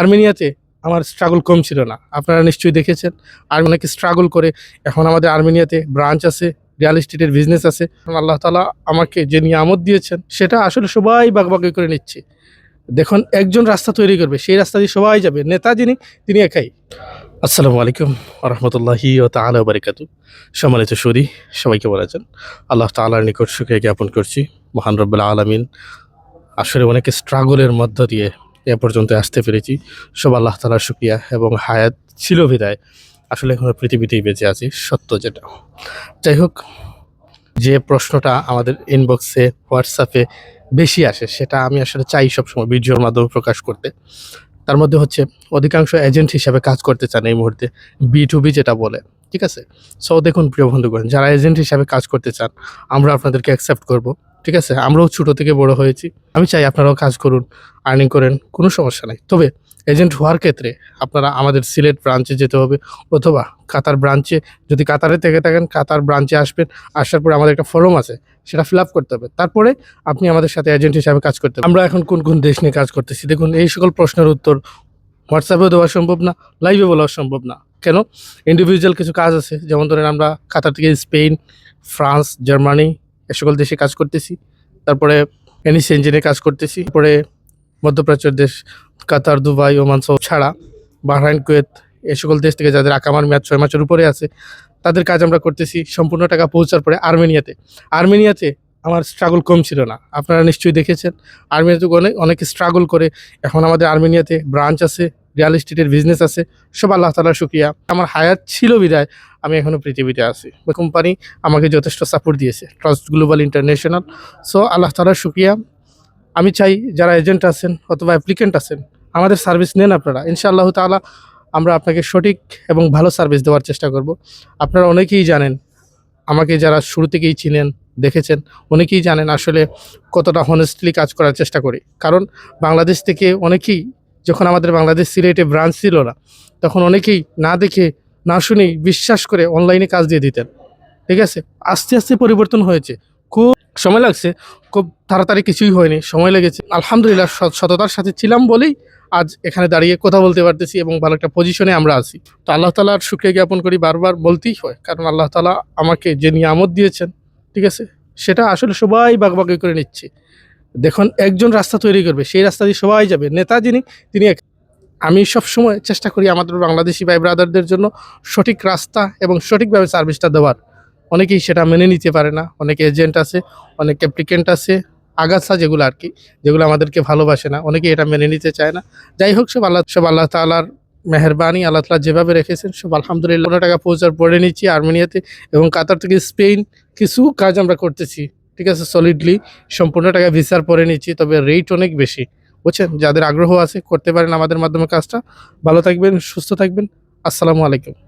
আর্মেনিয়াতে আমার স্ট্রাগল কম ছিল না। আপনারা নিশ্চয়ই দেখেছেন আর অনেকে স্ট্রাগল করে এখন আমাদের আর্মেনিয়াতে ব্রাঞ্চ আছে রিয়েল এস্টেটের বিজনেস আছে। আল্লাহ তালা আমাকে যে নিয়ামত দিয়েছেন, সেটা আসলে সবাই বাগবাগি করে নিচ্ছে। দেখুন, একজন রাস্তা তৈরি করবে, সেই রাস্তা দিয়ে সবাই যাবে, নেতা যিনি, তিনি একাই। আসসালামু আলাইকুম রহমতুল্লাহি ও তালা বারিকাতু সম্মানিত সুরি সবাইকে বলেছেন আল্লাহ তালার নিকট সুখে জ্ঞাপন করছি। মহান রব্বুল আলমিন আসলে অনেকে স্ট্রাগলের মধ্য দিয়ে এ পর্যন্ত আসতে পেরেছি। সব আল্লাহ তালার শুক্রিয়া এবং হায়াত ছিল বিদায়। আসলে এখন পৃথিবীতেই বেঁচে আছি, সত্য যেটা। যাই হোক, যে প্রশ্নটা আমাদের ইনবক্সে হোয়াটসঅ্যাপে বেশি আসে, সেটা আমি আসলে চাই সবসময় ভিডিওর মাধ্যমে প্রকাশ করতে। তার মধ্যে হচ্ছে, অধিকাংশ এজেন্ট হিসাবে কাজ করতে চান এই মুহূর্তে বি টু বি যেটা বলে, ঠিক আছে? সো দেখুন প্রিয় বন্ধুগণ, যারা এজেন্ট হিসাবে কাজ করতে চান, আমরা আপনাদেরকে অ্যাকসেপ্ট করব। ঠিক আছে? আমরাও ছোটো থেকে বড় হয়েছি। আমি চাই আপনারাও কাজ করুন আর্নিং করেন, কোনো সমস্যা নাই। তবে এজেন্ট হওয়ার ক্ষেত্রে আপনারা আমাদের সিলেট ব্রাঞ্চে যেতে হবে অথবা কাতার ব্রাঞ্চে যদি কাতারে থেকে থাকেন, কাতার ব্রাঞ্চে আসবেন, আসার পরে আমাদের একটা ফর্ম আছে, সেটা ফিল করতে হবে। তারপরে আপনি আমাদের সাথে এজেন্ট হিসাবে কাজ করতে আমরা এখন কোন কোন দেশ নিয়ে কাজ করতেছি? দেখুন, এই সকল প্রশ্নের উত্তর হোয়াটসঅ্যাপেও দেওয়া সম্ভব না লাইভে বলা সম্ভব না। কেন? ইন্ডিভিজুয়াল কিছু কাজ আছে, যেমন ধরেন আমরা কাতার থেকে স্পেন ফ্রান্স জার্মানি এ সকল দেশে কাজ করতেছি। তারপরে এনিস ইঞ্জিনে কাজ করতেছি। তারপরে মধ্যপ্রাচ্যের দেশ কাতার, দুবাই, ওমান সহ ছাড়া বাহরাইন, কুয়েত এ সকল দেশ থেকে যাদের আকামার মেয়াদ ছয় মাসের উপরে আছে, তাদের কাজ আমরা করতেছি সম্পূর্ণ টাকা পৌঁছার পরে আর্মেনিয়াতে। আর্মেনিয়াতে আমার স্ট্রাগল কম ছিল না। আপনারা নিশ্চয়ই দেখেছেন। আর্মেনিয়াতে অনেক অনেকে স্ট্রাগল করে। এখন আমাদের আর্মেনিয়াতে ব্রাঞ্চ আছে। রিয়েল এস্টেটের বিজনেস আছে, সব আল্লাহ তালার শুক্রিয়া। আমার হায়াত ছিল বিদায়, আমি এখনও পৃথিবীতে আছি। কোম্পানি আমাকে যথেষ্ট সাপোর্ট দিয়েছে Trust Global International so Allah তালার শুক্রিয়া। আমি চাই যারা এজেন্ট আছেন অথবা অ্যাপ্লিকেন্ট আছেন, আমাদের সার্ভিস নেন আপনারা। ইনশাআল্লাহ তাআলা আমরা আপনাকে সঠিক এবং ভালো সার্ভিস দেওয়ার চেষ্টা করব। আপনারা অনেকেই জানেন, আমাকে যারা শুরু থেকেই চিনেন, দেখেছেন, অনেকেই জানেন আসলে কতটা হনেস্টলি কাজ করার চেষ্টা করি। কারণ বাংলাদেশ থেকে অনেকেই যখন আমাদের বাংলাদেশ সিলেটে ব্রাঞ্চ ছিল না, তখন অনেকেই না দেখে, না শুনেই বিশ্বাস করে অনলাইনে কাজ দিয়ে দিতেন। ঠিক আছে? আস্তে আস্তে পরিবর্তন হয়েছে। খুব সময় লাগছে, খুব তাড়াতাড়ি কিছুই হয়নি, সময় লেগেছে। আলহামদুলিল্লাহ সততার সাথে ছিলাম বলেই আজ এখানে দাঁড়িয়ে কথা বলতে পারতেছি এবং ভালো একটা পজিশনে আমরা আছি। তো আল্লাহ তালার সুখে জ্ঞাপন করি বারবার বলতেই হয়, কারণ আল্লাহ তালা আমাকে যে নিয়ামত দিয়েছেন, ঠিক আছে? সেটা আসলে সবাই বাগবাগি করে নিচ্ছে। দেখুন, একজন রাস্তা তৈরি করবে, সেই রাস্তা দিয়ে সবাই যাবে। নেতা যিনি, তিনি এক আমি সব সময় চেষ্টা করি আমাদের বাংলাদেশি ভাই ব্রাদারদের জন্য সঠিক রাস্তা এবং সঠিকভাবে সার্ভিসটা দেওয়ার। অনেকেই সেটা মেনে নিতে পারে না। অনেকে এজেন্ট আছে, অনেক অ্যাপ্লিকেন্ট আছে, আগাছা যেগুলো আর কি, যেগুলো আমাদেরকে ভালোবাসে না। অনেকে এটা মেনে নিতে চায় না। যাই হোক, সব আল্লাহ সব আল্লাহ তালার মেহরবানি, আল্লাহ তালা যেভাবে রেখেছেন, সব আলহামদুলিল্লাহ। টাকা পৌঁছার পড়ে নিচ্ছি আর্মেনিয়াতে এবং কাতার থেকে স্পেন কিছু কাজ আমরা করতেছি। ঠিক আছে সলিডলি সম্পূর্ণ টাকা ভিসার পরে নিচ্ছি, তবে রেট অনেক বেশি। বুঝছেন? যাদের আগ্রহ আছে, করতে পারেন আমাদের মাধ্যমে কাজটা। ভালো থাকবেন, সুস্থ থাকবেন। আসসালামু আলাইকুম।